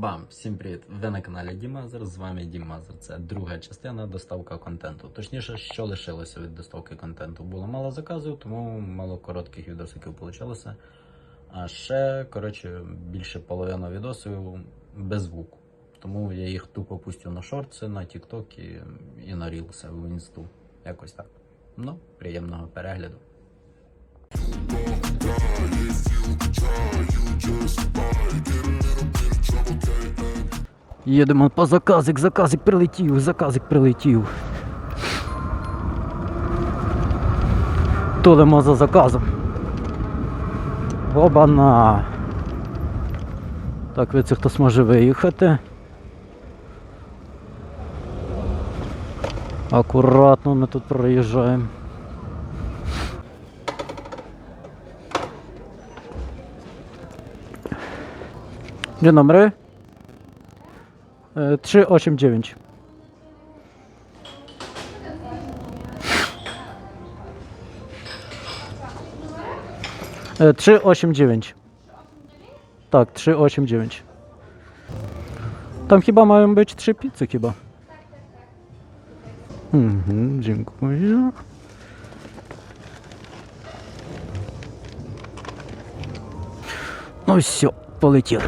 Бам! Всім привіт! Ви на каналі Дімазер, з вами Дімазер. Це друга частина доставка контенту. Точніше, що лишилося від доставки контенту. Було мало заказів, тому мало коротких відосиків вийшло. А ще, коротше, більше половина відосів без звуку. Тому я їх тупо пустив на шорти, на TikTok і, і на Reels в інсту. Якось так. Ну, приємного перегляду. Їдемо по заказик, заказик прилетів, заказик прилетів. Тулимо за заказом. Обана. Так, ви це хтось може виїхати. Акуратно ми тут проїжджаємо. Де номери? Е, 389. Е, 389. Так, 389. Там хіба маją być trzy pizzy chyba. Mhm, dziękuję. Ну все, полетів.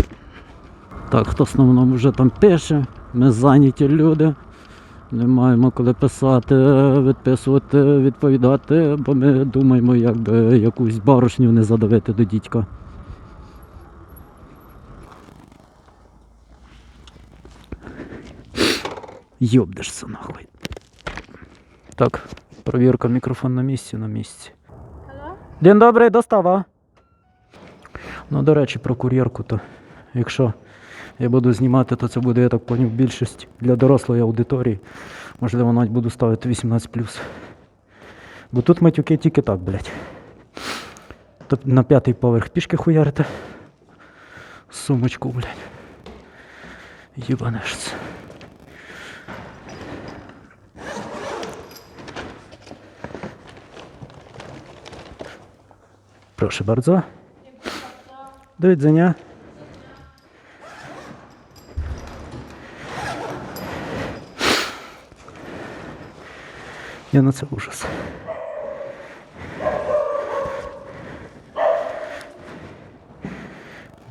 Так, хто в основному вже там пише, ми зайняті люди. Не маємо коли писати, відписувати, відповідати, бо ми думаємо, як би якусь барышню не задавити до дідька. Йобдешся нахуй. Так, провірка, мікрофон на місці, на місці. День добрий, достава. Ну, до речі, про кур'єрку, то якщо я буду знімати, то це буде, я так поняв, більшість для дорослої аудиторії. Можливо, навіть буду ставити 18. Бо тут матюки тільки так, блядь. Тут на п'ятий поверх пішки хуярити. Сумочку, блядь. Єбанешся. Proszę bardzo. Do widzenia. Nie на це ужас.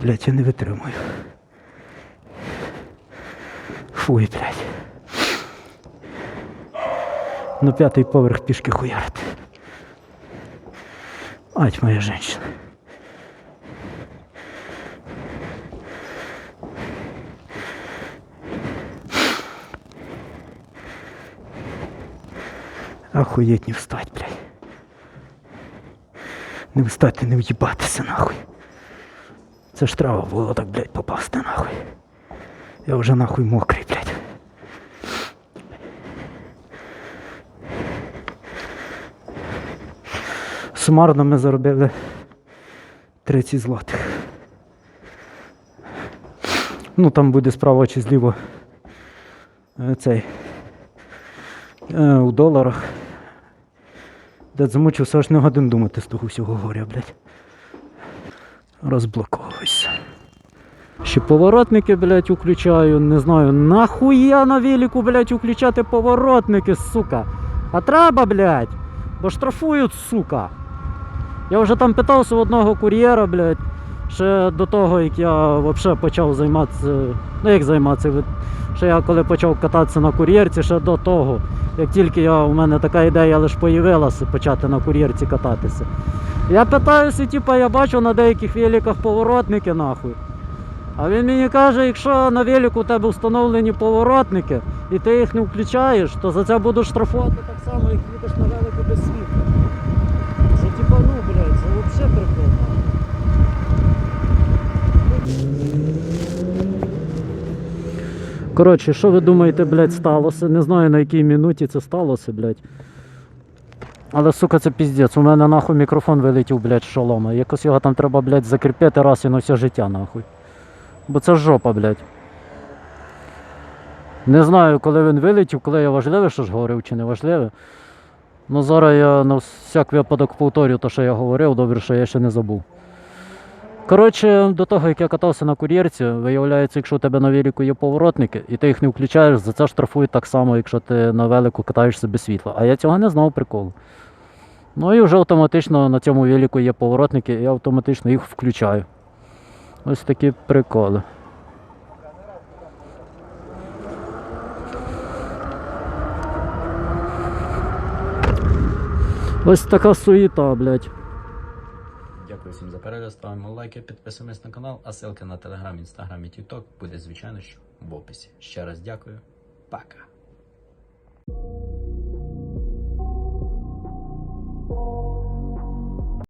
Блять, я не витримую. Фуй, блядь. На п'ятий поверх пішки хуярити. Мать моя женщина. Охуеть не встать, блядь. Не встати, не в'їбатися нахуй. Це ж треба було так, блядь, попасти нахуй. Я вже нахуй мокрий, блядь. Сумарно ми заробили 30 злотих. Ну там буде справа чи зліво е, цей е, у доларах. Де замучився аж не годин думати з того всього горя, блядь. Розблоковуйся. Ще поворотники, блядь, включаю, не знаю, нахуя на велику, блядь, включати поворотники, сука. А треба, блядь, бо штрафують, сука. Я вже там питався в одного кур'єра, блядь, ще до того, як я взагалі почав займатися. Ну як займатися? Ще я коли почав кататися на кур'єрці, ще до того. Як тільки я, у мене така ідея лише появилася почати на кур'єрці кататися. Я питаюся, типу, я бачу на деяких великах поворотники нахуй. А він мені каже, якщо на велику у тебе встановлені поворотники і ти їх не включаєш, то за це будуть штрафувати так само, як їдеш на велику без світла. Це типа, ну, блядь, це взагалі прикол. Коротше, що ви думаєте, блядь, сталося? Не знаю на якій минуті це сталося, блядь. Але, сука, це піздець. У мене нахуй мікрофон вилетів, блядь, шолома. Якось його там треба, блядь, закріпити раз і на все життя, нахуй. Бо це жопа, блядь. Не знаю, коли він вилетів, коли я важливе, що ж говорив, чи не важливе. Ну зараз я на всяк випадок повторю те, що я говорив, добре, що я ще не забув. Коротше, до того, як я катався на кур'єрці, виявляється, якщо у тебе на велику є поворотники, і ти їх не включаєш, за це штрафують так само, якщо ти на велику катаєшся без світла. А я цього не знав приколу. Ну і вже автоматично на цьому велику є поворотники, і я автоматично їх включаю. Ось такі приколи. Ось така суєта, блядь. Дякую всім за перегляд. Ставимо лайки, підписуємось на канал, а ссылки на телеграм, інстаграм і тікток буде, звичайно, що в описі. Ще раз дякую. Пока.